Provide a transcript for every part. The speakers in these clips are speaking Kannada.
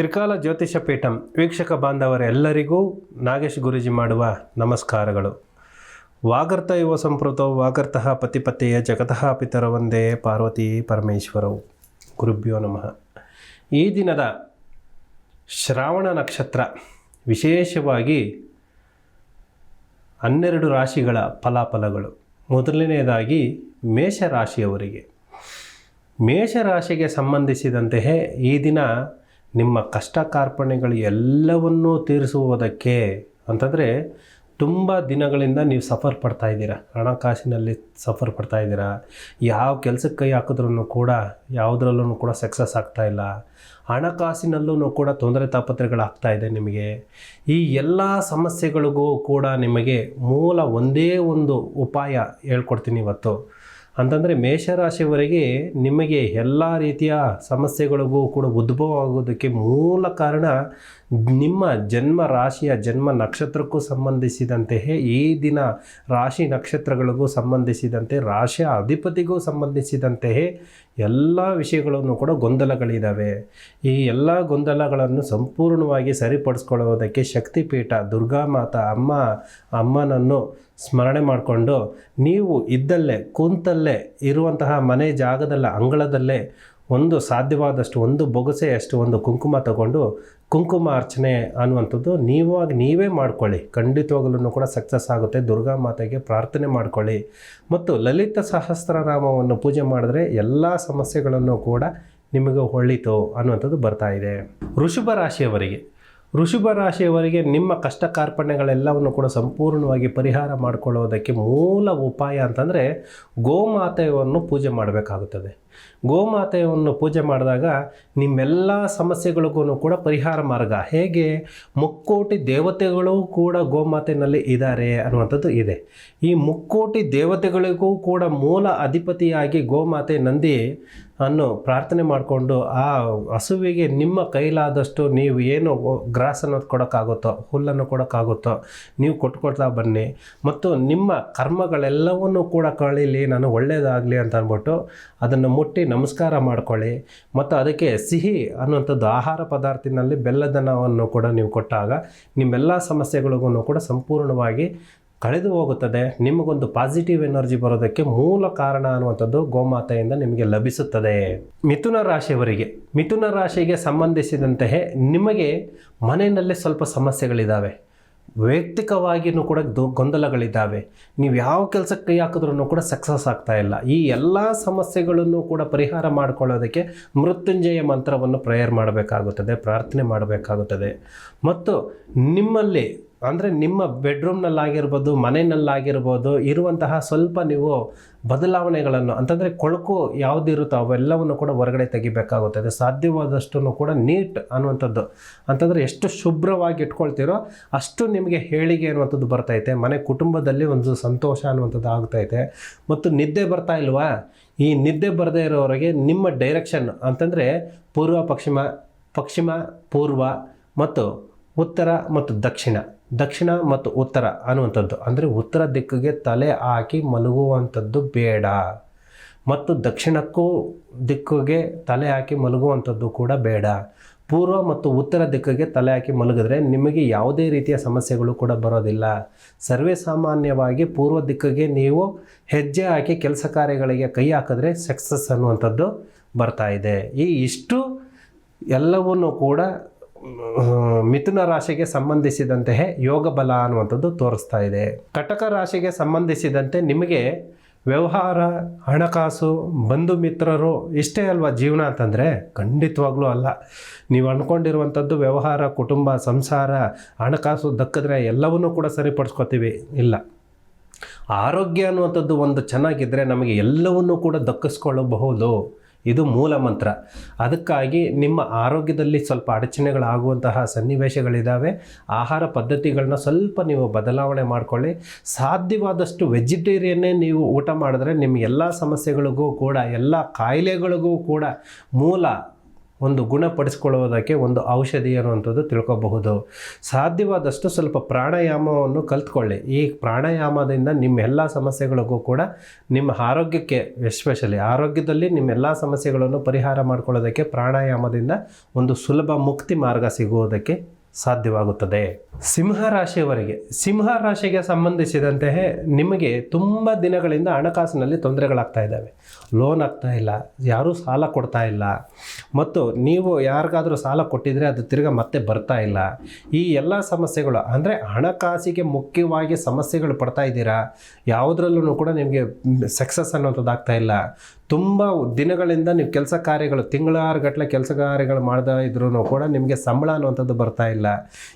ತ್ರಿಕಾಲ ಜ್ಯೋತಿಷ ಪೀಠಂ ವೀಕ್ಷಕ ಬಾಂಧವರೆಲ್ಲರಿಗೂ ನಾಗೇಶ್ ಗುರುಜಿ ಮಾಡುವ ನಮಸ್ಕಾರಗಳು. ವಾಗರ್ತ ಯುವ ಸಂಪ್ರತೋ ವಾಗರ್ತಃ ಪತಿಪತಿಯ ಜಗತಃ ಪಿತರ ಒಂದೇ ಪಾರ್ವತಿ ಪರಮೇಶ್ವರವು ಗುರುಭ್ಯೋ ನಮಃ. ಈ ದಿನದ ಶ್ರಾವಣ ನಕ್ಷತ್ರ ವಿಶೇಷವಾಗಿ ಹನ್ನೆರಡು ರಾಶಿಗಳ ಫಲಾಫಲಗಳು. ಮೊದಲನೆಯದಾಗಿ ಮೇಷರಾಶಿಯವರಿಗೆ. ಮೇಷರಾಶಿಗೆ ಸಂಬಂಧಿಸಿದಂತೆಯೇ ಈ ದಿನ ನಿಮ್ಮ ಕಷ್ಟ ಕಾರ್ಪಣ್ಯಗಳು ಎಲ್ಲವನ್ನೂ ತೀರಿಸುವುದಕ್ಕೆ ಅಂತಂದರೆ ತುಂಬ ದಿನಗಳಿಂದ ನೀವು ಸಫರ್ ಪಡ್ತಾ ಇದ್ದೀರಾ? ಹಣಕಾಸಿನಲ್ಲಿ ಸಫರ್ ಪಡ್ತಾ ಇದ್ದೀರಾ? ಯಾವ ಕೆಲಸಕ್ಕೆ ಕೈ ಹಾಕಿದ್ರೂ ಕೂಡ ಯಾವುದ್ರಲ್ಲೂ ಕೂಡ ಸಕ್ಸಸ್ ಆಗ್ತಾ ಇಲ್ಲ. ಹಣಕಾಸಿನಲ್ಲೂ ಕೂಡ ತೊಂದರೆ ತಾಪತ್ರೆಗಳಾಗ್ತಾ ಇದೆ ನಿಮಗೆ. ಈ ಎಲ್ಲ ಸಮಸ್ಯೆಗಳಿಗೂ ಕೂಡ ನಿಮಗೆ ಮೂಲ ಒಂದೇ ಒಂದು ಉಪಾಯ ಹೇಳ್ಕೊಡ್ತೀನಿ ಇವತ್ತು. ಅಂತಂದರೆ ಮೇಷರಾಶಿವರೆಗೆ ನಿಮಗೆ ಎಲ್ಲ ರೀತಿಯ ಸಮಸ್ಯೆಗಳಿಗೂ ಕೂಡ ಉದ್ಭವ ಆಗೋದಕ್ಕೆ ಮೂಲ ಕಾರಣ ನಿಮ್ಮ ಜನ್ಮ ರಾಶಿಯ ಜನ್ಮ ನಕ್ಷತ್ರಕ್ಕೂ ಸಂಬಂಧಿಸಿದಂತೆಯೇ ಈ ದಿನ ರಾಶಿ ನಕ್ಷತ್ರಗಳಿಗೂ ಸಂಬಂಧಿಸಿದಂತೆ, ರಾಶಿಯ ಅಧಿಪತಿಗೂ ಸಂಬಂಧಿಸಿದಂತೆಯೇ ಎಲ್ಲ ವಿಷಯಗಳನ್ನು ಕೂಡ ಗೊಂದಲಗಳಿದ್ದಾವೆ ಈ ಎಲ್ಲ ಗೊಂದಲಗಳನ್ನು ಸಂಪೂರ್ಣವಾಗಿ ಸರಿಪಡಿಸ್ಕೊಳ್ಳೋದಕ್ಕೆ ಶಕ್ತಿಪೀಠ ದುರ್ಗಾಮಾತಾ ಅಮ್ಮ, ಅಮ್ಮನನ್ನು ಸ್ಮರಣೆ ಮಾಡಿಕೊಂಡು ನೀವು ಇದ್ದಲ್ಲೇ ಕೂತಲ್ಲೇ ಇರುವಂತಹ ಮನೆ ಜಾಗದಲ್ಲ, ಅಂಗಳದಲ್ಲೇ ಒಂದು ಸಾಧ್ಯವಾದಷ್ಟು ಒಂದು ಬೊಗಸೆಯಷ್ಟು ಒಂದು ಕುಂಕುಮ ತಗೊಂಡು ಕುಂಕುಮ ಅರ್ಚನೆ ಅನ್ನುವಂಥದ್ದು ನೀವಾಗಿ ನೀವೇ ಮಾಡ್ಕೊಳ್ಳಿ. ಖಂಡಿತವಾಗಲೂ ಕೂಡ ಸಕ್ಸಸ್ ಆಗುತ್ತೆ. ದುರ್ಗಾ ಮಾತೆಗೆ ಪ್ರಾರ್ಥನೆ ಮಾಡ್ಕೊಳ್ಳಿ. ಮತ್ತು ಲಲಿತ ಸಹಸ್ರನಾಮವನ್ನು ಪೂಜೆ ಮಾಡಿದ್ರೆ ಎಲ್ಲ ಸಮಸ್ಯೆಗಳನ್ನು ಕೂಡ ನಿಮಗೆ ಹೊಳ್ಳಿತು ಅನ್ನುವಂಥದ್ದು ಬರ್ತಾ ಇದೆ. ವೃಷಭ ರಾಶಿಯವರಿಗೆ ವೃಷಭ ರಾಶಿಯವರಿಗೆ ನಿಮ್ಮ ಕಷ್ಟ ಕಾರ್ಪಣ್ಯಗಳೆಲ್ಲವನ್ನು ಕೂಡ ಸಂಪೂರ್ಣವಾಗಿ ಪರಿಹಾರ ಮಾಡಿಕೊಳ್ಳೋದಕ್ಕೆ ಮೂಲ ಉಪಾಯ ಅಂತಂದರೆ ಗೋಮಾತೆಯನ್ನು ಪೂಜೆ ಮಾಡಬೇಕಾಗುತ್ತದೆ. ಗೋಮಾತೆಯನ್ನು ಪೂಜೆ ಮಾಡಿದಾಗ ನಿಮ್ಮೆಲ್ಲ ಸಮಸ್ಯೆಗಳಿಗೂ ಕೂಡ ಪರಿಹಾರ ಮಾರ್ಗ. ಹೇಗೆ? ಮುಕ್ಕೋಟಿ ದೇವತೆಗಳು ಕೂಡ ಗೋಮಾತೆಯಲ್ಲಿ ಇದ್ದಾರೆ ಅನ್ನುವಂಥದ್ದು ಇದೆ. ಈ ಮುಕ್ಕೋಟಿ ದೇವತೆಗಳಿಗೂ ಕೂಡ ಮೂಲ ಅಧಿಪತಿಯಾಗಿ ಗೋಮಾತೆ ನಂದಿ ಅನ್ನು ಪ್ರಾರ್ಥನೆ ಮಾಡಿಕೊಂಡು ಆ ಹಸುವಿಗೆ ನಿಮ್ಮ ಕೈಲಾದಷ್ಟು ನೀವು ಏನು ಗ್ರಾಸ್ ಅನ್ನೋದು ಕೊಡೋಕ್ಕಾಗುತ್ತೋ, ಹುಲ್ಲನ್ನು ಕೊಡೋಕ್ಕಾಗುತ್ತೋ ನೀವು ಕೊಟ್ಕೊಡ್ತಾ ಬನ್ನಿ. ಮತ್ತು ನಿಮ್ಮ ಕರ್ಮಗಳೆಲ್ಲವನ್ನೂ ಕೂಡ ಕಳೀಲಿ, ನಾನು ಒಳ್ಳೆಯದಾಗಲಿ ಅಂತ ಅಂದ್ಬಿಟ್ಟು ಅದನ್ನು ಮುಟ್ಟಿ ನಮಸ್ಕಾರ ಮಾಡ್ಕೊಳ್ಳಿ. ಮತ್ತು ಅದಕ್ಕೆ ಸಿಹಿ ಅನ್ನುವಂಥದ್ದು ಆಹಾರ ಪದಾರ್ಥಿನಲ್ಲಿ ಬೆಲ್ಲದನವನ್ನು ಕೂಡ ನೀವು ಕೊಟ್ಟಾಗ ನಿಮ್ಮೆಲ್ಲ ಸಮಸ್ಯೆಗಳಿಗೂ ಕೂಡ ಸಂಪೂರ್ಣವಾಗಿ ಕಳೆದು ಹೋಗುತ್ತದೆ. ನಿಮಗೊಂದು ಪಾಸಿಟಿವ್ ಎನರ್ಜಿ ಬರೋದಕ್ಕೆ ಮೂಲ ಕಾರಣ ಅನ್ನುವಂಥದ್ದು ಗೋಮಾತೆಯಿಂದ ನಿಮಗೆ ಲಭಿಸುತ್ತದೆ. ಮಿಥುನ ರಾಶಿಯವರಿಗೆ, ಮಿಥುನ ರಾಶಿಗೆ ಸಂಬಂಧಿಸಿದಂತೆಯೇ ನಿಮಗೆ ಮನೆಯಲ್ಲೇ ಸ್ವಲ್ಪ ಸಮಸ್ಯೆಗಳಿದ್ದಾವೆ ವೈಯಕ್ತಿಕವಾಗಿಯೂ ಕೂಡ ದೊ, ಗೊಂದಲಗಳಿದ್ದಾವೆ. ನೀವು ಯಾವ ಕೆಲಸಕ್ಕೆ ಕೈ ಹಾಕಿದ್ರೂ ಕೂಡ ಸಕ್ಸಸ್ ಆಗ್ತಾ ಇಲ್ಲ. ಈ ಎಲ್ಲ ಸಮಸ್ಯೆಗಳನ್ನು ಕೂಡ ಪರಿಹಾರ ಮಾಡಿಕೊಳ್ಳೋದಕ್ಕೆ ಮೃತ್ಯುಂಜಯ ಮಂತ್ರವನ್ನು ಪ್ರೇಯರ್ ಮಾಡಬೇಕಾಗುತ್ತದೆ, ಪ್ರಾರ್ಥನೆ ಮಾಡಬೇಕಾಗುತ್ತದೆ. ಮತ್ತು ನಿಮ್ಮಲ್ಲಿ ಅಂದರೆ ನಿಮ್ಮ ಬೆಡ್ರೂಮ್ನಲ್ಲಾಗಿರ್ಬೋದು ಮನೆಯಲ್ಲಾಗಿರ್ಬೋದು ಇರುವಂತಹ ಸ್ವಲ್ಪ ನೀವು ಬದಲಾವಣೆಗಳನ್ನು, ಅಂತಂದರೆ ಕೊಳಕು ಯಾವುದಿರುತ್ತೋ ಅವೆಲ್ಲವನ್ನು ಕೂಡ ಹೊರಗಡೆ ತೆಗಿಬೇಕಾಗುತ್ತದೆ ಸಾಧ್ಯವಾದಷ್ಟು ಕೂಡ ನೀಟ್ ಅನ್ನುವಂಥದ್ದು. ಅಂತಂದರೆ ಎಷ್ಟು ಶುಭ್ರವಾಗಿ ಇಟ್ಕೊಳ್ತೀರೋ ಅಷ್ಟು ನಿಮಗೆ ಹೇಳಿಗೆ ಅನ್ನುವಂಥದ್ದು ಬರ್ತೈತೆ. ಮನೆ ಕುಟುಂಬದಲ್ಲಿ ಒಂದು ಸಂತೋಷ ಅನ್ನುವಂಥದ್ದು ಆಗ್ತೈತೆ. ಮತ್ತು ನಿದ್ದೆ ಬರ್ತಾ ಇಲ್ವಾ? ಈ ನಿದ್ದೆ ಬರದೇ ಇರೋವರೆಗೆ ನಿಮ್ಮ ಡೈರೆಕ್ಷನ್ ಅಂತಂದರೆ ಪೂರ್ವ, ಪಶ್ಚಿಮ ಪಶ್ಚಿಮ, ಪೂರ್ವ ಮತ್ತು ಉತ್ತರ ಮತ್ತು ದಕ್ಷಿಣ. ದಕ್ಷಿಣ ಮತ್ತು ಉತ್ತರ ಅನ್ನುವಂಥದ್ದು. ಅಂದರೆ ಉತ್ತರ ದಿಕ್ಕಿಗೆ ತಲೆ ಹಾಕಿ ಮಲಗುವಂಥದ್ದು ಬೇಡ. ಮತ್ತು ದಕ್ಷಿಣಕ್ಕೂ ದಿಕ್ಕಿಗೆ ತಲೆ ಹಾಕಿ ಮಲಗುವಂಥದ್ದು ಕೂಡ ಬೇಡ. ಪೂರ್ವ ಮತ್ತು ಉತ್ತರ ದಿಕ್ಕಿಗೆ ತಲೆ ಹಾಕಿ ಮಲಗಿದ್ರೆ ನಿಮಗೆ ಯಾವುದೇ ರೀತಿಯ ಸಮಸ್ಯೆಗಳು ಕೂಡ ಬರೋದಿಲ್ಲ. ಸರ್ವೇ ಸಾಮಾನ್ಯವಾಗಿ ಪೂರ್ವ ದಿಕ್ಕಿಗೆ ನೀವು ಹೆಜ್ಜೆ ಹಾಕಿ ಕೆಲಸ ಕಾರ್ಯಗಳಿಗೆ ಕೈ ಹಾಕಿದ್ರೆ ಸಕ್ಸಸ್ ಅನ್ನುವಂಥದ್ದು ಬರ್ತಾ ಇದೆ. ಈ ಇಷ್ಟು ಎಲ್ಲವನ್ನೂ ಕೂಡ ಮಿಥುನ ರಾಶಿಗೆ ಸಂಬಂಧಿಸಿದಂತೆ ಯೋಗ ಬಲ ಅನ್ನುವಂಥದ್ದು ತೋರಿಸ್ತಾ ಇದೆ. ಕಟಕ ರಾಶಿಗೆ ಸಂಬಂಧಿಸಿದಂತೆ ನಿಮಗೆ ವ್ಯವಹಾರ, ಹಣಕಾಸು, ಬಂಧು ಮಿತ್ರರು ಇಷ್ಟೇ ಅಲ್ವಾ ಜೀವನ ಅಂತಂದರೆ? ಖಂಡಿತವಾಗ್ಲೂ ಅಲ್ಲ. ನೀವು ಅಂದ್ಕೊಂಡಿರುವಂಥದ್ದು ವ್ಯವಹಾರ, ಕುಟುಂಬ, ಸಂಸಾರ, ಹಣಕಾಸು ದಕ್ಕಿದ್ರೆ ಎಲ್ಲವನ್ನೂ ಕೂಡ ಸರಿಪಡಿಸ್ಕೊತೀವಿ. ಇಲ್ಲ. ಆರೋಗ್ಯ ಅನ್ನುವಂಥದ್ದು ಒಂದು ಚೆನ್ನಾಗಿದ್ದರೆ ನಮಗೆ ಎಲ್ಲವನ್ನೂ ಕೂಡ ದಕ್ಕಿಸ್ಕೊಳ್ಳಬಹುದು. ಇದು ಮೂಲ ಮಂತ್ರ. ಅದಕ್ಕಾಗಿ ನಿಮ್ಮ ಆರೋಗ್ಯದಲ್ಲಿ ಸ್ವಲ್ಪ ಅಡಚಣೆಗಳಾಗುವಂತಹ ಸನ್ನಿವೇಶಗಳಿದ್ದಾವೆ ಆಹಾರ ಪದ್ಧತಿಗಳನ್ನ ಸ್ವಲ್ಪ ನೀವು ಬದಲಾವಣೆ ಮಾಡಿಕೊಳ್ಳಿ. ಸಾಧ್ಯವಾದಷ್ಟು ವೆಜಿಟೇರಿಯನ್ನೇ ನೀವು ಊಟ ಮಾಡಿದ್ರೆ ನಿಮ್ಮ ಎಲ್ಲ ಸಮಸ್ಯೆಗಳಿಗೂ ಕೂಡ, ಎಲ್ಲ ಕಾಯಿಲೆಗಳಿಗೂ ಕೂಡ ಮೂಲ ಒಂದು ಗುಣಪಡಿಸ್ಕೊಳ್ಳೋದಕ್ಕೆ ಒಂದು ಔಷಧಿ ಅನ್ನುವಂಥದ್ದು ತಿಳ್ಕೊಬಹುದು. ಸಾಧ್ಯವಾದಷ್ಟು ಸ್ವಲ್ಪ ಪ್ರಾಣಾಯಾಮವನ್ನು ಕಲ್ತ್ಕೊಳ್ಳಿ. ಈ ಪ್ರಾಣಾಯಾಮದಿಂದ ನಿಮ್ಮ ಎಲ್ಲ ಸಮಸ್ಯೆಗಳಿಗೂ ಕೂಡ ನಿಮ್ಮ ಆರೋಗ್ಯಕ್ಕೆ ಎಸ್ಪೆಷಲಿ ಆರೋಗ್ಯದಲ್ಲಿ ನಿಮ್ಮ ಎಲ್ಲ ಸಮಸ್ಯೆಗಳನ್ನು ಪರಿಹಾರ ಮಾಡ್ಕೊಳ್ಳೋದಕ್ಕೆ ಪ್ರಾಣಾಯಾಮದಿಂದ ಒಂದು ಸುಲಭ ಮುಕ್ತಿ ಮಾರ್ಗ ಸಿಗುವುದಕ್ಕೆ ಸಾಧ್ಯವಾಗುತ್ತದೆ. ಸಿಂಹ ರಾಶಿಯವರಿಗೆ, ಸಿಂಹ ರಾಶಿಗೆ ಸಂಬಂಧಿಸಿದಂತೆ ನಿಮಗೆ ತುಂಬ ದಿನಗಳಿಂದ ಹಣಕಾಸಿನಲ್ಲಿ ತೊಂದರೆಗಳಾಗ್ತಾ ಇದ್ದಾವೆ. ಲೋನ್ ಆಗ್ತಾ ಇಲ್ಲ, ಯಾರೂ ಸಾಲ ಕೊಡ್ತಾ ಇಲ್ಲ. ಮತ್ತು ನೀವು ಯಾರಿಗಾದರೂ ಸಾಲ ಕೊಟ್ಟಿದ್ರೆ ಅದು ತಿರ್ಗಾ ಮತ್ತೆ ಬರ್ತಾ ಇಲ್ಲ. ಈ ಎಲ್ಲ ಸಮಸ್ಯೆಗಳು, ಅಂದರೆ ಹಣಕಾಸಿಗೆ ಮುಖ್ಯವಾಗಿ ಸಮಸ್ಯೆಗಳು ಪಡ್ತಾ ಇದ್ದೀರಾ, ಯಾವುದ್ರಲ್ಲೂ ಕೂಡ ನಿಮಗೆ ಸಕ್ಸಸ್ ಅನ್ನೋಂಥದ್ದು ಆಗ್ತಾ ಇಲ್ಲ. ತುಂಬ ದಿನಗಳಿಂದ ನೀವು ಕೆಲಸ ಕಾರ್ಯಗಳು ತಿಂಗಳಾರು ಗಟ್ಟಲೆ ಕೆಲಸ ಕಾರ್ಯಗಳು ಮಾಡ್ತಾ ಇದ್ರೂ ಕೂಡ ನಿಮಗೆ ಸಂಬಳ ಅನ್ನುವಂಥದ್ದು ಬರ್ತಾ ಇಲ್ಲ.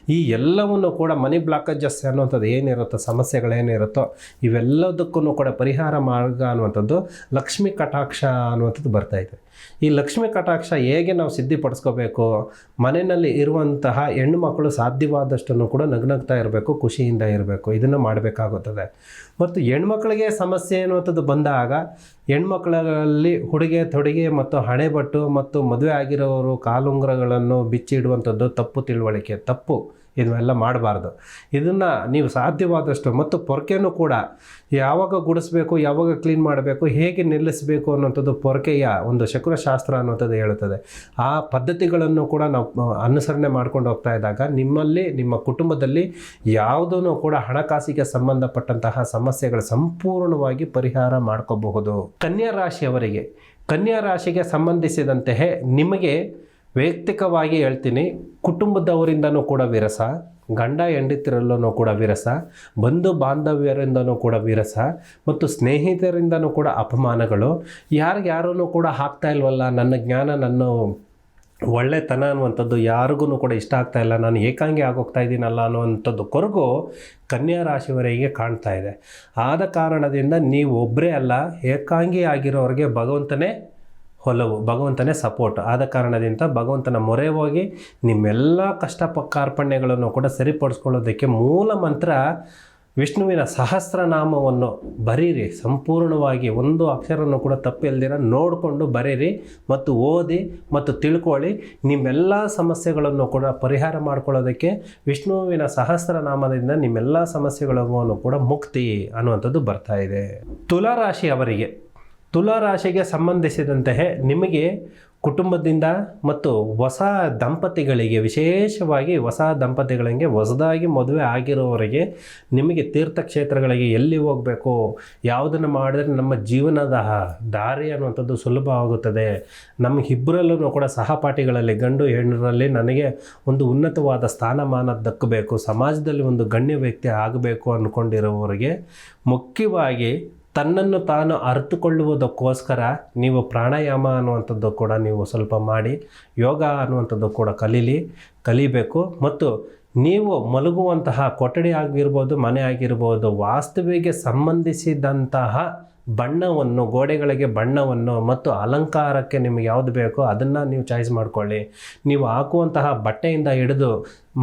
ಈ ಎಲ್ಲವನ್ನು ಕೂಡ ಮನಿ ಬ್ಲಾಕೇಜಸ್ ಅನ್ನುವಂಥದ್ದು ಏನಿರುತ್ತೋ ಸಮಸ್ಯೆಗಳೇನಿರುತ್ತೋ ಇವೆಲ್ಲದಕ್ಕೂ ಕೂಡ ಪರಿಹಾರ ಮಾರ್ಗ ಅನ್ನುವಂಥದ್ದು ಲಕ್ಷ್ಮಿ ಕಟಾಕ್ಷ ಅನ್ನುವಂಥದ್ದು ಬರ್ತಾ ಇದೆ. ಈ ಲಕ್ಷ್ಮಿ ಕಟಾಕ್ಷ ಹೇಗೆ ನಾವು ಸಿದ್ಧಿಪಡಿಸ್ಕೋಬೇಕು? ಮನೆಯಲ್ಲಿ ಇರುವಂತಹ ಹೆಣ್ಣು ಮಕ್ಕಳು ಸಾಧ್ಯವಾದಷ್ಟನ್ನು ಕೂಡ ನಗ್ನಗ್ತಾ ಇರಬೇಕು, ಖುಷಿಯಿಂದ ಇರಬೇಕು. ಇದನ್ನು ಮಾಡಬೇಕಾಗುತ್ತದೆ. ಮತ್ತು ಹೆಣ್ಮಕ್ಳಿಗೆ ಸಮಸ್ಯೆ ಅನ್ನುವಂಥದ್ದು ಬಂದಾಗ ಹೆಣ್ಮಕ್ಳಲ್ಲಿ ಹುಡುಗೆ ತೊಡುಗೆ ಮತ್ತು ಹಣೆಬಟ್ಟು ಮತ್ತು ಮದುವೆ ಆಗಿರೋರು ಕಾಲುಂಗುರಗಳನ್ನು ಬಿಚ್ಚಿಡುವಂಥದ್ದು ತಪ್ಪು ತಿಳುವಳಿಕೆ, ತಪ್ಪು. ಇದನ್ನೆಲ್ಲ ಮಾಡಬಾರ್ದು. ಇದನ್ನು ನೀವು ಸಾಧ್ಯವಾದಷ್ಟು ಮತ್ತು ಪೊರಕೆನೂ ಕೂಡ ಯಾವಾಗ ಗುಡಿಸ್ಬೇಕು, ಯಾವಾಗ ಕ್ಲೀನ್ ಮಾಡಬೇಕು, ಹೇಗೆ ನಿಲ್ಲಿಸಬೇಕು ಅನ್ನೋಂಥದ್ದು ಪೊರಕೆಯ ಒಂದು ಶಕುನಶಾಸ್ತ್ರ ಅನ್ನೋಂಥದ್ದು ಹೇಳುತ್ತದೆ. ಆ ಪದ್ಧತಿಗಳನ್ನು ಕೂಡ ನಾವು ಅನುಸರಣೆ ಮಾಡ್ಕೊಂಡು ಹೋಗ್ತಾ ಇದ್ದಾಗ ನಿಮ್ಮಲ್ಲಿ, ನಿಮ್ಮ ಕುಟುಂಬದಲ್ಲಿ ಯಾವುದೂ ಕೂಡ ಹಣಕಾಸಿಗೆ ಸಂಬಂಧಪಟ್ಟಂತಹ ಸಮಸ್ಯೆಗಳು ಸಂಪೂರ್ಣವಾಗಿ ಪರಿಹಾರ ಮಾಡ್ಕೋಬಹುದು. ಕನ್ಯಾ ರಾಶಿಯವರಿಗೆ, ಕನ್ಯಾ ರಾಶಿಗೆ ಸಂಬಂಧಿಸಿದಂತೆ ನಿಮಗೆ ವೈಯಕ್ತಿಕವಾಗಿ ಹೇಳ್ತೀನಿ, ಕುಟುಂಬದವರಿಂದನೂ ಕೂಡ ವಿರಸ, ಗಂಡ ಹೆಂಡತಿರಲ್ಲೂ ಕೂಡ ವಿರಸ, ಬಂಧು ಬಾಂಧವ್ಯರಿಂದನೂ ಕೂಡ ವಿರಸ, ಮತ್ತು ಸ್ನೇಹಿತರಿಂದನೂ ಕೂಡ ಅಪಮಾನಗಳು. ಯಾರಿಗ್ಯಾರೂ ಕೂಡ ಹಾಕ್ತಾ ಇಲ್ವಲ್ಲ, ನನ್ನ ಜ್ಞಾನ, ನನ್ನ ಒಳ್ಳೆತನ ಅನ್ನುವಂಥದ್ದು ಯಾರಿಗೂ ಕೂಡ ಇಷ್ಟ ಆಗ್ತಾ ಇಲ್ಲ, ನಾನು ಏಕಾಂಗಿ ಆಗೋಗ್ತಾ ಇದ್ದೀನಲ್ಲ ಅನ್ನುವಂಥದ್ದು ಕೊರಗು ಕನ್ಯಾ ರಾಶಿಯವರಿಗೆ ಕಾಣ್ತಾ ಇದೆ. ಆದ ಕಾರಣದಿಂದ ನೀವು ಒಬ್ಬರೇ ಅಲ್ಲ, ಏಕಾಂಗಿ ಆಗಿರೋರಿಗೆ ಭಗವಂತನೇ ಹೊಲವು, ಭಗವಂತನೇ ಸಪೋರ್ಟ್ ಆದ ಕಾರಣದಿಂದ ಭಗವಂತನ ಮೊರೆ ಹೋಗಿ ನಿಮ್ಮೆಲ್ಲ ಕಷ್ಟ ಕಾರ್ಪಣ್ಯಗಳನ್ನು ಕೂಡ ಸರಿಪಡಿಸ್ಕೊಳ್ಳೋದಕ್ಕೆ ಮೂಲ ಮಂತ್ರ ವಿಷ್ಣುವಿನ ಸಹಸ್ರನಾಮವನ್ನು ಬರೀರಿ. ಸಂಪೂರ್ಣವಾಗಿ ಒಂದು ಅಕ್ಷರವನ್ನು ಕೂಡ ತಪ್ಪಿಲ್ದಿರ ನೋಡಿಕೊಂಡು ಬರೀರಿ ಮತ್ತು ಓದಿ ಮತ್ತು ತಿಳ್ಕೊಳ್ಳಿ. ನಿಮ್ಮೆಲ್ಲ ಸಮಸ್ಯೆಗಳನ್ನು ಕೂಡ ಪರಿಹಾರ ಮಾಡ್ಕೊಳ್ಳೋದಕ್ಕೆ ವಿಷ್ಣುವಿನ ಸಹಸ್ರನಾಮದಿಂದ ನಿಮ್ಮೆಲ್ಲ ಸಮಸ್ಯೆಗಳನ್ನು ಕೂಡ ಮುಕ್ತಿ ಅನ್ನುವಂಥದ್ದು ಬರ್ತಾ ಇದೆ. ತುಲಾರಾಶಿ ಅವರಿಗೆ ತುಲಾರಾಶಿಗೆ ಸಂಬಂಧಿಸಿದಂತೆ ನಿಮಗೆ ಕುಟುಂಬದಿಂದ ಮತ್ತು ಹೊಸ ದಂಪತಿಗಳಿಗೆ, ವಿಶೇಷವಾಗಿ ಹೊಸ ದಂಪತಿಗಳಿಗೆ, ಹೊಸದಾಗಿ ಮದುವೆ ಆಗಿರೋವರಿಗೆ ನಿಮಗೆ ತೀರ್ಥಕ್ಷೇತ್ರಗಳಿಗೆ ಎಲ್ಲಿ ಹೋಗಬೇಕು? ಯಾವುದನ್ನು ಮಾಡಿದರೆ ನಮ್ಮ ಜೀವನದ ದಾರಿ ಅನ್ನುವಂಥದ್ದು ಸುಲಭವಾಗುತ್ತದೆ ಇಬ್ಬರಲ್ಲೂ ಕೂಡ ಸಹಪಾಠಿಗಳಲ್ಲಿ, ಗಂಡು ಹೆಣ್ಣರಲ್ಲಿ ನನಗೆ ಒಂದು ಉನ್ನತವಾದ ಸ್ಥಾನಮಾನ ದಕ್ಕಬೇಕು. ಸಮಾಜದಲ್ಲಿ ಒಂದು ಗಣ್ಯ ವ್ಯಕ್ತಿ ಆಗಬೇಕು ಅಂದ್ಕೊಂಡಿರೋವರಿಗೆ ಮುಖ್ಯವಾಗಿ ತನ್ನನ್ನು ತಾನು ಅರಿತುಕೊಳ್ಳುವುದಕ್ಕೋಸ್ಕರ ನೀವು ಪ್ರಾಣಾಯಾಮ ಅನ್ನುವಂಥದ್ದು ಕೂಡ ನೀವು ಸ್ವಲ್ಪ ಮಾಡಿ, ಯೋಗ ಅನ್ನುವಂಥದ್ದು ಕೂಡ ಕಲೀಲಿ, ಕಲಿಬೇಕು. ಮತ್ತು ನೀವು ಮಲಗುವಂತಹ ಕೊಠಡಿ ಆಗಿರ್ಬೋದು, ಮನೆ ಆಗಿರ್ಬೋದು, ವಾಸ್ತುವಿಗೆ ಸಂಬಂಧಿಸಿದಂತಹ ಬಣ್ಣವನ್ನು, ಗೋಡೆಗಳಿಗೆ ಬಣ್ಣವನ್ನು ಮತ್ತು ಅಲಂಕಾರಕ್ಕೆ ನಿಮಗೆ ಯಾವುದು ಬೇಕೋ ಅದನ್ನು ನೀವು ಚಾಯ್ಸ್ ಮಾಡಿಕೊಳ್ಳಿ. ನೀವು ಹಾಕುವಂತಹ ಬಟ್ಟೆಯಿಂದ ಹಿಡಿದು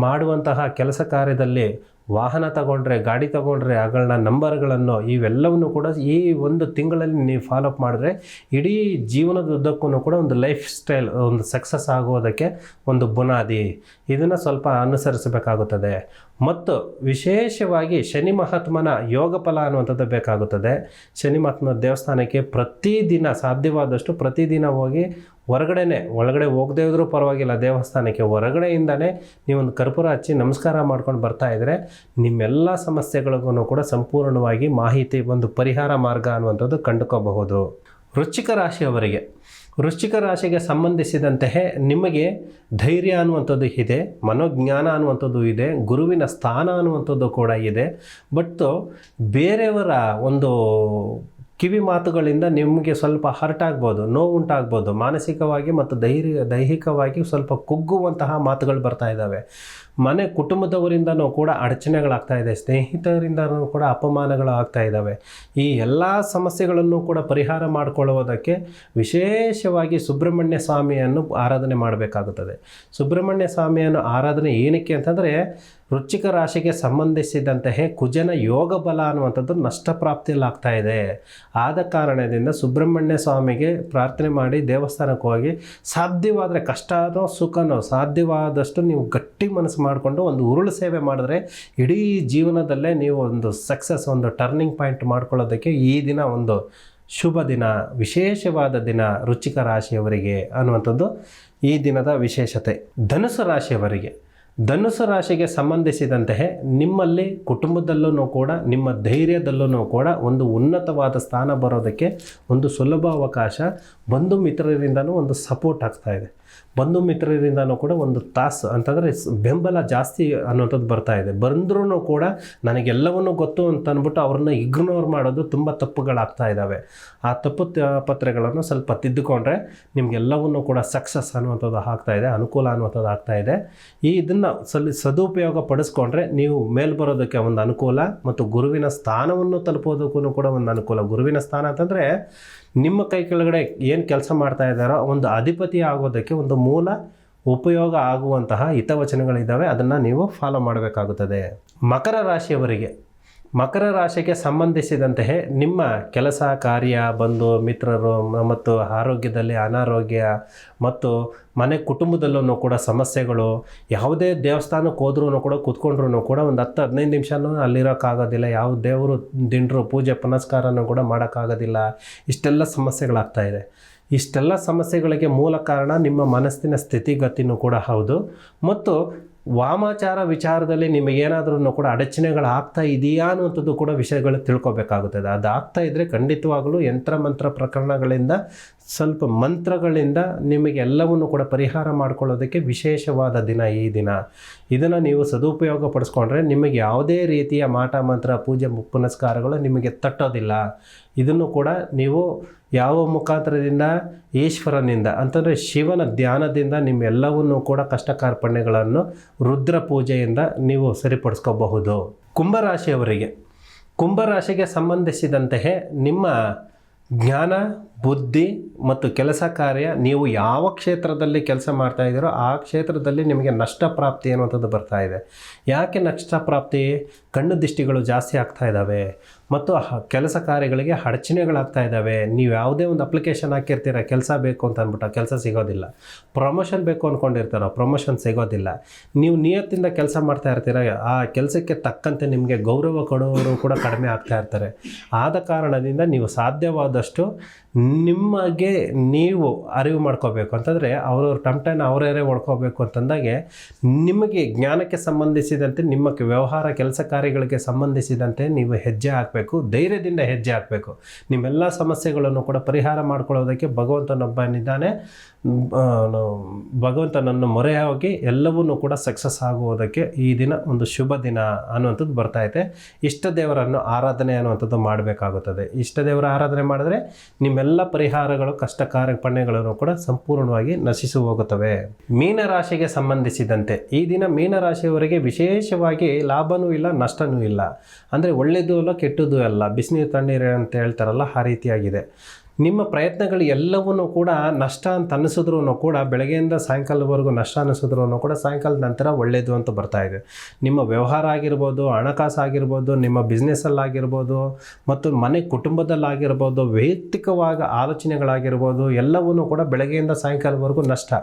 ಮಾಡುವಂತಹ ಕೆಲಸ ಕಾರ್ಯದಲ್ಲಿ ವಾಹನ ತಗೊಂಡ್ರೆ, ಗಾಡಿ ತಗೊಂಡ್ರೆ ಅವುಗಳನ್ನ ನಂಬರ್ಗಳನ್ನು ಇವೆಲ್ಲವನ್ನು ಕೂಡ ಈ ಒಂದು ತಿಂಗಳಲ್ಲಿ ನೀವು ಫಾಲೋಅಪ್ ಮಾಡಿದ್ರೆ ಇಡೀ ಜೀವನದ ಉದ್ದಕ್ಕೂ ಕೂಡ ಒಂದು ಲೈಫ್ ಸ್ಟೈಲ್ ಒಂದು ಸಕ್ಸಸ್ ಆಗೋದಕ್ಕೆ ಒಂದು ಬುನಾದಿ. ಇದನ್ನು ಸ್ವಲ್ಪ ಅನುಸರಿಸಬೇಕಾಗುತ್ತದೆ. ಮತ್ತು ವಿಶೇಷವಾಗಿ ಶನಿ ಮಹಾತ್ಮನ ಯೋಗ ಫಲ ಅನ್ನುವಂಥದ್ದು ಬೇಕಾಗುತ್ತದೆ. ಶನಿ ಮಹಾತ್ಮನ ದೇವಸ್ಥಾನಕ್ಕೆ ಪ್ರತಿದಿನ ಸಾಧ್ಯವಾದಷ್ಟು ಪ್ರತಿದಿನ ಹೋಗಿ ಹೊರಗಡೆನೆ, ಒಳಗಡೆ ಹೋಗದೇ ಇದ್ರೂ ಪರವಾಗಿಲ್ಲ, ದೇವಸ್ಥಾನಕ್ಕೆ ಹೊರಗಡೆಯಿಂದನೇ ನೀವೊಂದು ಕರ್ಪೂರ ಹಚ್ಚಿ ನಮಸ್ಕಾರ ಮಾಡ್ಕೊಂಡು ಬರ್ತಾ ಇದ್ದರೆ ನಿಮ್ಮೆಲ್ಲ ಸಮಸ್ಯೆಗಳಿಗೂ ಕೂಡ ಸಂಪೂರ್ಣವಾಗಿ ಮಾಹಿತಿ ಒಂದು ಪರಿಹಾರ ಮಾರ್ಗ ಅನ್ನುವಂಥದ್ದು ಕಂಡುಕೋಬಹುದು. ವೃಶ್ಚಿಕ ರಾಶಿಯವರಿಗೆ, ವೃಶ್ಚಿಕ ರಾಶಿಗೆ ಸಂಬಂಧಿಸಿದಂತೆ ನಿಮಗೆ ಧೈರ್ಯ ಅನ್ನುವಂಥದ್ದು ಇದೆ, ಮನೋಜ್ಞಾನ ಅನ್ನುವಂಥದ್ದು ಇದೆ, ಗುರುವಿನ ಸ್ಥಾನ ಅನ್ನುವಂಥದ್ದು ಕೂಡ ಇದೆ. ಬಟ್ ಬೇರೆಯವರ ಒಂದು ಕಿವಿ ಮಾತುಗಳಿಂದ ನಿಮಗೆ ಸ್ವಲ್ಪ ಹರ್ಟ್ ಆಗ್ಬೋದು ನೋವು ಉಂಟಾಗ್ಬೋದು ಮಾನಸಿಕವಾಗಿ ಮತ್ತು ಧೈರ್ಯ ದೈಹಿಕವಾಗಿ ಸ್ವಲ್ಪ ಕುಗ್ಗುವಂತಹ ಮಾತುಗಳು ಬರ್ತಾ ಇದ್ದಾವೆ. ಮನೆ ಕುಟುಂಬದವರಿಂದನೂ ಕೂಡ ಅಡಚಣೆಗಳಾಗ್ತಾ ಇದೆ, ಸ್ನೇಹಿತರಿಂದನೂ ಕೂಡ ಅಪಮಾನಗಳು ಆಗ್ತಾ ಇದ್ದಾವೆ. ಈ ಎಲ್ಲ ಸಮಸ್ಯೆಗಳನ್ನು ಕೂಡ ಪರಿಹಾರ ಮಾಡಿಕೊಳ್ಳುವುದಕ್ಕೆ ವಿಶೇಷವಾಗಿ ಸುಬ್ರಹ್ಮಣ್ಯ ಸ್ವಾಮಿಯನ್ನು ಆರಾಧನೆ ಮಾಡಬೇಕಾಗುತ್ತದೆ. ಸುಬ್ರಹ್ಮಣ್ಯ ಸ್ವಾಮಿಯನ್ನು ಆರಾಧನೆ ಏನಕ್ಕೆ ಅಂತಂದರೆ ವೃಶ್ಚಿಕ ರಾಶಿಗೆ ಸಂಬಂಧಿಸಿದಂತೆಯೇ ಕುಜನ ಯೋಗ ಬಲ ಅನ್ನುವಂಥದ್ದು ನಷ್ಟಪ್ರಾಪ್ತಿಯಲ್ಲಾಗ್ತಾ ಇದೆ ಆದ ಕಾರಣದಿಂದ ಸುಬ್ರಹ್ಮಣ್ಯ ಸ್ವಾಮಿಗೆ ಪ್ರಾರ್ಥನೆ ಮಾಡಿ ದೇವಸ್ಥಾನಕ್ಕೆ ಹೋಗಿ ಸಾಧ್ಯವಾದರೆ ಕಷ್ಟನೋ ಸುಖನೋ ಸಾಧ್ಯವಾದಷ್ಟು ನೀವು ಗಟ್ಟಿ ಮನಸ್ಸು ಮಾಡಿಕೊಂಡು ಒಂದು ಉರುಳು ಸೇವೆ ಮಾಡಿದ್ರೆ ಇಡೀ ಜೀವನದಲ್ಲೇ ನೀವು ಒಂದು ಸಕ್ಸಸ್, ಒಂದು ಟರ್ನಿಂಗ್ ಪಾಯಿಂಟ್ ಮಾಡ್ಕೊಳ್ಳೋದಕ್ಕೆ ಈ ದಿನ ಒಂದು ಶುಭ ದಿನ, ವಿಶೇಷವಾದ ದಿನ ರುಚಿಕ ರಾಶಿಯವರಿಗೆ ಅನ್ನುವಂಥದ್ದು ಈ ದಿನದ ವಿಶೇಷತೆ. ಧನುಸು ರಾಶಿಯವರಿಗೆ. ಧನುಸು ರಾಶಿಗೆ ಸಂಬಂಧಿಸಿದಂತೆ ನಿಮ್ಮಲ್ಲಿ ಕುಟುಂಬದಲ್ಲೂ ಕೂಡ, ನಿಮ್ಮ ಧೈರ್ಯದಲ್ಲೂ ಕೂಡ ಒಂದು ಉನ್ನತವಾದ ಸ್ಥಾನ ಬರೋದಕ್ಕೆ ಒಂದು ಸುಲಭ ಅವಕಾಶ. ಬಂಧು ಮಿತ್ರರಿಂದನೂ ಒಂದು ಸಪೋರ್ಟ್ ಆಗ್ತಾ ಇದೆ. ಬಂಧು ಮಿತ್ರರಿಂದನೂ ಕೂಡ ಒಂದು ತಾಸು ಅಂತಂದರೆ ಬೆಂಬಲ ಜಾಸ್ತಿ ಅನ್ನೋಂಥದ್ದು ಬರ್ತಾ ಇದೆ. ಬಂದ್ರೂ ಕೂಡ ನನಗೆಲ್ಲವನ್ನೂ ಗೊತ್ತು ಅಂತ ಅಂದ್ಬಿಟ್ಟು ಅವ್ರನ್ನ ಇಗ್ನೋರ್ ಮಾಡೋದು ತುಂಬ ತಪ್ಪುಗಳಾಗ್ತಾ ಇದ್ದಾವೆ ಆ ತಪ್ಪು ಪತ್ರಗಳನ್ನು ಸ್ವಲ್ಪ ತಿದ್ದುಕೊಂಡ್ರೆ ನಿಮಗೆಲ್ಲವನ್ನೂ ಕೂಡ ಸಕ್ಸಸ್ ಅನ್ನುವಂಥದ್ದು ಆಗ್ತಾ ಅನುಕೂಲ ಅನ್ನುವಂಥದ್ದು ಆಗ್ತಾ ಈ ಇದನ್ನು ಸಲ್ಲಿ ಸದುಪಯೋಗ ಪಡಿಸ್ಕೊಂಡ್ರೆ ನೀವು ಮೇಲ್ ಬರೋದಕ್ಕೆ ಒಂದು ಅನುಕೂಲ ಮತ್ತು ಗುರುವಿನ ಸ್ಥಾನವನ್ನು ತಲುಪೋದಕ್ಕೂ ಕೂಡ ಒಂದು ಅನುಕೂಲ. ಗುರುವಿನ ಸ್ಥಾನ ಅಂತಂದರೆ ನಿಮ್ಮ ಕೈ ಕೆಳಗಡೆ ಏನು ಕೆಲಸ ಮಾಡ್ತಾ ಇದ್ದಾರೋ ಒಂದು ಅಧಿಪತಿ ಆಗೋದಕ್ಕೆ ಒಂದು ಮೂಲ ಉಪಯೋಗ ಆಗುವಂತಹ ಹಿತವಚನಗಳಿದ್ದಾವೆ. ಅದನ್ನು ನೀವು ಫಾಲೋ ಮಾಡಬೇಕಾಗುತ್ತದೆ. ಮಕರ ರಾಶಿಯವರಿಗೆ ಮಕರ ರಾಶಿಗೆ ಸಂಬಂಧಿಸಿದಂತೆ ನಿಮ್ಮ ಕೆಲಸ, ಕಾರ್ಯ, ಬಂಧು, ಮಿತ್ರರು ಮತ್ತು ಆರೋಗ್ಯದಲ್ಲಿ ಅನಾರೋಗ್ಯ ಮತ್ತು ಮನೆ ಕುಟುಂಬದಲ್ಲೂ ಕೂಡ ಸಮಸ್ಯೆಗಳು, ಯಾವುದೇ ದೇವಸ್ಥಾನಕ್ಕೆ ಹೋದ್ರೂ ಕೂಡ ಕೂತ್ಕೊಂಡ್ರೂ ಕೂಡ ಒಂದು ಹತ್ತು, ಹದಿನೈದು ನಿಮಿಷನೂ ಅಲ್ಲಿರೋಕ್ಕಾಗೋದಿಲ್ಲ. ಯಾವ ದೇವರು ದಿಂಡ್ರು ಪೂಜೆ, ಪುನಸ್ಕಾರನೂ ಕೂಡ ಮಾಡೋಕ್ಕಾಗೋದಿಲ್ಲ. ಇಷ್ಟೆಲ್ಲ ಸಮಸ್ಯೆಗಳಾಗ್ತಾ ಇದೆ. ಇಷ್ಟೆಲ್ಲ ಸಮಸ್ಯೆಗಳಿಗೆ ಮೂಲ ಕಾರಣ ನಿಮ್ಮ ಮನಸ್ಸಿನ ಸ್ಥಿತಿಗತಿನೂ ಕೂಡ ಹೌದು. ಮತ್ತು ವಾಮಾಚಾರ ವಿಚಾರದಲ್ಲಿ ನಿಮಗೇನಾದ್ರೂ ಕೂಡ ಅಡಚಣೆಗಳು ಆಗ್ತಾ ಇದೆಯಾ ಅನ್ನುವಂಥದ್ದು ಕೂಡ ವಿಷಯಗಳು ತಿಳ್ಕೊಬೇಕಾಗುತ್ತದೆ. ಅದು ಆಗ್ತಾ ಇದ್ದರೆ ಖಂಡಿತವಾಗಲೂ ಯಂತ್ರ ಮಂತ್ರ ಪ್ರಕರಣಗಳಿಂದ, ಸ್ವಲ್ಪ ಮಂತ್ರಗಳಿಂದ ನಿಮಗೆ ಎಲ್ಲವನ್ನು ಕೂಡ ಪರಿಹಾರ ಮಾಡ್ಕೊಳ್ಳೋದಕ್ಕೆ ವಿಶೇಷವಾದ ದಿನ ಈ ದಿನ. ಇದನ್ನು ನೀವು ಸದುಪಯೋಗ ಪಡಿಸ್ಕೊಂಡ್ರೆ ನಿಮಗೆ ಯಾವುದೇ ರೀತಿಯ ಮಾಟ, ಮಂತ್ರ, ಪೂಜೆ ಪುನಸ್ಕಾರಗಳು ನಿಮಗೆ ತಟ್ಟೋದಿಲ್ಲ. ಇದನ್ನು ಕೂಡ ನೀವು ಯಾವ ಮುಖಾಂತರದಿಂದ ಈಶ್ವರನಿಂದ ಅಂತಂದರೆ ಶಿವನ ಧ್ಯಾನದಿಂದ ನಿಮ್ಮೆಲ್ಲವನ್ನೂ ಕೂಡ ಕಷ್ಟ ಕಾರ್ಪಣ್ಯಗಳನ್ನು ರುದ್ರ ಪೂಜೆಯಿಂದ ನೀವು ಸರಿಪಡಿಸ್ಕೋಬಹುದು. ಕುಂಭರಾಶಿಯವರಿಗೆ, ಕುಂಭರಾಶಿಗೆ ಸಂಬಂಧಿಸಿದಂತೆಯೇ ನಿಮ್ಮ ಜ್ಞಾನ ಬುದ್ಧಿ ಮತ್ತು ಕೆಲಸ ಕಾರ್ಯ ನೀವು ಯಾವ ಕ್ಷೇತ್ರದಲ್ಲಿ ಕೆಲಸ ಮಾಡ್ತಾ ಇದ್ದೀರೋ ಆ ಕ್ಷೇತ್ರದಲ್ಲಿ ನಿಮಗೆ ನಷ್ಟ ಪ್ರಾಪ್ತಿ ಅನ್ನುವಂಥದ್ದು ಬರ್ತಾ ಇದೆ. ಯಾಕೆ ನಷ್ಟ ಪ್ರಾಪ್ತಿ? ಕಣ್ಣು ದೃಷ್ಟಿಗಳು ಜಾಸ್ತಿ ಆಗ್ತಾ ಇದ್ದಾವೆ ಮತ್ತು ಕೆಲಸ ಕಾರ್ಯಗಳಿಗೆ ಅಡಚಣೆಗಳಾಗ್ತಾ ಇದ್ದಾವೆ. ನೀವು ಯಾವುದೇ ಒಂದು ಅಪ್ಲಿಕೇಶನ್ ಹಾಕಿರ್ತೀರ, ಕೆಲಸ ಬೇಕು ಅಂತ ಅಂದ್ಬಿಟ್ಟು ಕೆಲಸ ಸಿಗೋದಿಲ್ಲ. ಪ್ರಮೋಷನ್ ಬೇಕು ಅಂದ್ಕೊಂಡಿರ್ತಾರೋ ಪ್ರಮೋಷನ್ ಸಿಗೋದಿಲ್ಲ. ನೀವು ನಿಯತ್ತಿಂದ ಕೆಲಸ ಮಾಡ್ತಾ ಇರ್ತೀರ, ಆ ಕೆಲಸಕ್ಕೆ ತಕ್ಕಂತೆ ನಿಮಗೆ ಗೌರವ ಕೊಡೋರು ಕೂಡ ಕಡಿಮೆ ಆಗ್ತಾ ಇರ್ತಾರೆ. ಆದ ಕಾರಣದಿಂದ ನೀವು ಸಾಧ್ಯವಾದಷ್ಟು ನಿಮಗೆ ನೀವು ಅರಿವು ಮಾಡ್ಕೋಬೇಕು. ಅಂತಂದರೆ ಅವ್ರವ್ರ ಟಮ್ಟನ ಅವರೇ ಹೊಡ್ಕೋಬೇಕು ಅಂತಂದಾಗೆ ನಿಮಗೆ ಜ್ಞಾನಕ್ಕೆ ಸಂಬಂಧಿಸಿದಂತೆ ನಿಮ್ಮ ವ್ಯವಹಾರ ಕೆಲಸ ಕಾರ್ಯಗಳಿಗೆ ಸಂಬಂಧಿಸಿದಂತೆ ನೀವು ಹೆಜ್ಜೆ ಹಾಕಬೇಕು ಧೈರ್ಯದಿಂದ ಹೆಜ್ಜೆ ಹಾಕಬೇಕು. ನಿಮ್ಮೆಲ್ಲ ಸಮಸ್ಯೆಗಳನ್ನು ಕೂಡ ಪರಿಹಾರ ಮಾಡ್ಕೊಳ್ಳೋದಕ್ಕೆ ಭಗವಂತನೊಬ್ಬನಿದ್ದಾನೆ ಏನಿದ್ದಾನೆ ಆ, ನಾವು ಭಗವಂತನನ್ನು ಮೊರೆ ಹೋಗಿ ಎಲ್ಲವನ್ನೂ ಕೂಡ ಸಕ್ಸಸ್ ಆಗುವುದಕ್ಕೆ ಈ ದಿನ ಒಂದು ಶುಭ ದಿನ ಅನ್ನುವಂಥದ್ದು ಬರ್ತಾಯಿದೆ ಇಷ್ಟ ದೇವರನ್ನು ಆರಾಧನೆ ಅನ್ನುವಂಥದ್ದು ಮಾಡಬೇಕಾಗುತ್ತದೆ. ಇಷ್ಟ ದೇವರ ಆರಾಧನೆ ಮಾಡಿದ್ರೆ ನಿಮ್ಮೆಲ್ಲ ಪರಿಹಾರಗಳು ಕಷ್ಟ ಕಾರ್ಯಪಣ್ಯಗಳನ್ನು ಕೂಡ ಸಂಪೂರ್ಣವಾಗಿ ನಶಿಸಿ ಹೋಗುತ್ತವೆ. ಮೀನರಾಶಿಗೆ ಸಂಬಂಧಿಸಿದಂತೆ ಈ ದಿನ ಮೀನರಾಶಿಯವರಿಗೆ ವಿಶೇಷವಾಗಿ ಲಾಭನೂ ಇಲ್ಲ, ನಷ್ಟನೂ ಇಲ್ಲ. ಅಂದರೆ ಒಳ್ಳೆಯದು ಅಲ್ಲ, ಕೆಟ್ಟದ್ದು ಅಲ್ಲ. ಬಿಸಿನೀರು, ತಣ್ಣೀರು ಅಂತ ಹೇಳ್ತಾರಲ್ಲ, ಆ ರೀತಿಯಾಗಿದೆ. ನಿಮ್ಮ ಪ್ರಯತ್ನಗಳು ಎಲ್ಲವನ್ನೂ ಕೂಡ ನಷ್ಟ ಅಂತ ಅನ್ನಿಸಿದ್ರೂ ಕೂಡ ಬೆಳಗ್ಗೆಯಿಂದ ಸಾಯಂಕಾಲದವರೆಗೂ ನಷ್ಟ ಅನ್ನಿಸಿದ್ರೂ ಕೂಡ ಸಾಯಂಕಾಲದ ನಂತರ ಒಳ್ಳೆಯದು ಅಂತ ಬರ್ತಾ ಇದೆ. ನಿಮ್ಮ ವ್ಯವಹಾರ ಆಗಿರ್ಬೋದು, ಹಣಕಾಸು ಆಗಿರ್ಬೋದು, ನಿಮ್ಮ ಬಿಸ್ನೆಸ್ಸಲ್ಲಾಗಿರ್ಬೋದು ಮತ್ತು ಮನೆ ಕುಟುಂಬದಲ್ಲಾಗಿರ್ಬೋದು ವೈಯಕ್ತಿಕವಾಗಿ ಆಲೋಚನೆಗಳಾಗಿರ್ಬೋದು, ಎಲ್ಲವನ್ನೂ ಕೂಡ ಬೆಳಗ್ಗೆಯಿಂದ ಸಾಯಂಕಾಲವರೆಗೂ ನಷ್ಟ.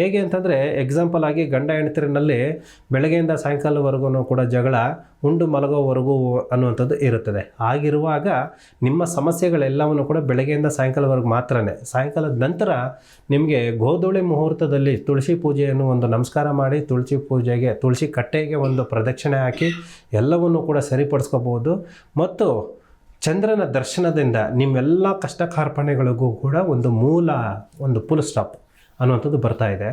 ಹೇಗೆ ಅಂತಂದರೆ ಎಕ್ಸಾಂಪಲ್ ಆಗಿ ಗಂಡ ಹೆಂಡತಿರಿನಲ್ಲಿ ಬೆಳಗ್ಗೆಯಿಂದ ಸಾಯಂಕಾಲವರೆಗೂ ಕೂಡ ಜಗಳ ಉಂಡು ಮಲಗೋವರೆಗೂ ಅನ್ನುವಂಥದ್ದು ಇರುತ್ತದೆ. ಆಗಿರುವಾಗ ನಿಮ್ಮ ಸಮಸ್ಯೆಗಳೆಲ್ಲವನ್ನು ಕೂಡ ಬೆಳಗ್ಗೆಯಿಂದ ಸಾಯಂಕಾಲವರೆಗೆ ಮಾತ್ರನೇ. ಸಾಯಂಕಾಲದ ನಂತರ ನಿಮಗೆ ಗೋಧೂಳಿ ಮುಹೂರ್ತದಲ್ಲಿ ತುಳಸಿ ಪೂಜೆಯನ್ನು ಒಂದು ನಮಸ್ಕಾರ ಮಾಡಿ, ತುಳಸಿ ಪೂಜೆಗೆ, ತುಳಸಿ ಕಟ್ಟೆಗೆ ಒಂದು ಪ್ರದಕ್ಷಿಣೆ ಹಾಕಿ ಎಲ್ಲವನ್ನು ಕೂಡ ಸರಿಪಡಿಸ್ಕೋಬೋದು ಮತ್ತು ಚಂದ್ರನ ದರ್ಶನದಿಂದ ನಿಮ್ಮೆಲ್ಲ ಕಷ್ಟ ಕಾರ್ಪಣೆಗಳಿಗೂ ಕೂಡ ಒಂದು ಮೂಲ, ಒಂದು ಫುಲ್ ಸ್ಟಾಪ್ ಅನ್ನುವಂಥದ್ದು ಬರ್ತಾ ಇದೆ.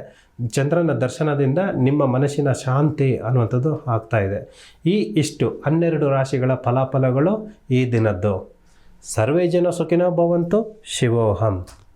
ಚಂದ್ರನ ದರ್ಶನದಿಂದ ನಿಮ್ಮ ಮನಸ್ಸಿನ ಶಾಂತಿ ಅನ್ನುವಂಥದ್ದು ಆಗ್ತಾ ಇದೆ. ಈ ಇಷ್ಟು ಹನ್ನೆರಡು ರಾಶಿಗಳ ಫಲಾಫಲಗಳು ಈ ದಿನದ್ದು. ಸರ್ವೇ ಜನ ಸುಖಿನ ಭವಂತು, ಶಿವೋಹಂ.